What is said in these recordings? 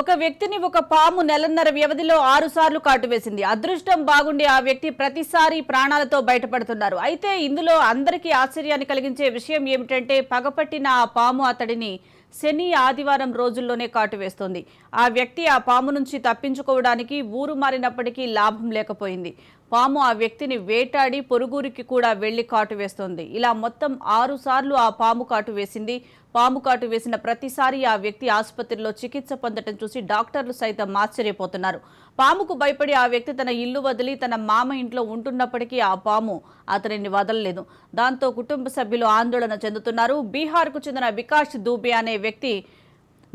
ఒక వ్యక్తిని ఒక పాము నెలన్నర వ్యవధిలో ఆరు సార్లు కాటువేసింది. అదృష్టం బాగుండి ఆ వ్యక్తి ప్రతిసారి ప్రాణాలతో బయటపడుతున్నారు. అయితే ఇందులో అందరికీ ఆశ్చర్యాన్ని కలిగించే విషయం ఏమిటంటే పగపట్టిన ఆ పాము అతడిని శని ఆదివారం రోజుల్లోనే కాటువేస్తోంది. ఆ వ్యక్తి ఆ పాము నుంచి తప్పించుకోవడానికి ఊరు మారినప్పటికీ లాభం లేకపోయింది. పాము ఆ వ్యక్తిని వేటాడి పొరుగురికి కూడా వెళ్ళి కాటు వేస్తోంది. ఇలా మొత్తం ఆరు సార్లు ఆ పాము కాటు వేసింది. పాము కాటు వేసిన ప్రతిసారి ఆ వ్యక్తి ఆసుపత్రిలో చికిత్స పొందటం చూసి డాక్టర్లు సైతం ఆశ్చర్యపోతున్నారు. పాముకు భయపడి ఆ వ్యక్తి తన ఇల్లు వదిలి తన మామ ఇంట్లో ఉంటున్నప్పటికీ ఆ పాము అతనిని వదలలేదు. దాంతో కుటుంబ సభ్యులు ఆందోళన చెందుతున్నారు. బీహార్కు చెందిన వికాస్ దూబే అనే వ్యక్తి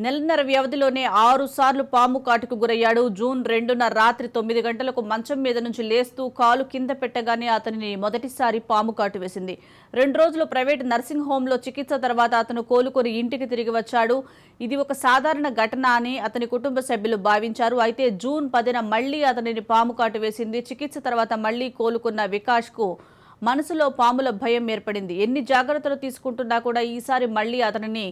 నెలన్నర వ్యవధిలోనే ఆరు సార్లు పాము కాటుకు గురయ్యాడు. జూన్ రెండున రాత్రి తొమ్మిది గంటలకు మంచం మీద నుంచి లేస్తూ కాలు కింద పెట్టగానే అతనిని మొదటిసారి పాము కాటు వేసింది. రెండు రోజులు ప్రైవేట్ నర్సింగ్ హోంలో చికిత్స తర్వాత అతను కోలుకొని ఇంటికి తిరిగి వచ్చాడు. ఇది ఒక సాధారణ ఘటన అని అతని కుటుంబ సభ్యులు భావించారు. అయితే జూన్ పదిన మళ్ళీ అతనిని పాము కాటు వేసింది. చికిత్స తర్వాత మళ్ళీ కోలుకున్న వికాష్కు మనసులో పాముల భయం ఏర్పడింది. ఎన్ని జాగ్రత్తలు తీసుకుంటున్నా కూడా ఈసారి మళ్ళీ అతనిని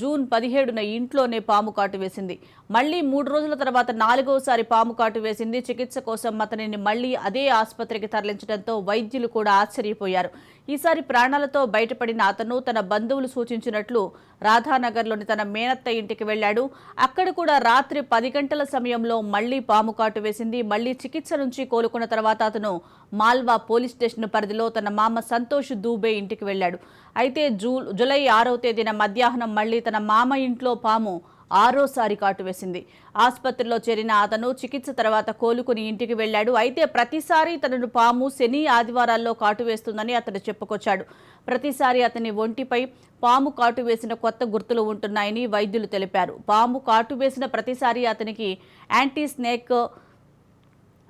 జూన్ పదిహేడున ఇంట్లోనే పాము కాటు వేసింది. మళ్ళీ మూడు రోజుల తర్వాత నాలుగోసారి పాము కాటు వేసింది. చికిత్స కోసం అతనిని మళ్ళీ అదే ఆసుపత్రికి తరలించడంతో వైద్యులు కూడా ఆశ్చర్యపోయారు. ఈసారి ప్రాణాలతో బయటపడిన అతను తన బంధువులు సూచించినట్లు రాధానగర్లోని తన మేనత్త ఇంటికి వెళ్ళాడు. అక్కడ కూడా రాత్రి పది గంటల సమయంలో మళ్ళీ పాము కాటు వేసింది. మళ్ళీ చికిత్స నుంచి కోలుకున్న తర్వాత అతను మాల్వా పోలీస్ స్టేషన్ పరిధిలో తన మామ సంతోష్ దూబే ఇంటికి వెళ్ళాడు. అయితే జూ జూలై ఆరవ తేదీన మధ్యాహ్నం మళ్ళీ తన మామ ఇంట్లో పాము ఆరోసారి కాటు వేసింది. ఆసుపత్రిలో చేరిన అతను చికిత్స తర్వాత కోలుకుని ఇంటికి వెళ్ళాడు. అయితే ప్రతిసారి తనను పాము శని ఆదివారాల్లో కాటు వేస్తుందని అతను చెప్పుకొచ్చాడు. ప్రతిసారి అతని ఒంటిపై పాము కాటు వేసిన కొత్త గుర్తులు ఉంటున్నాయని వైద్యులు తెలిపారు. పాము కాటు వేసిన ప్రతిసారి అతనికి యాంటీ స్నేక్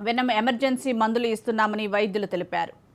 వెనమ్ ఎమర్జెన్సీ మందులు ఇస్తున్నామని వైద్యులు తెలిపారు.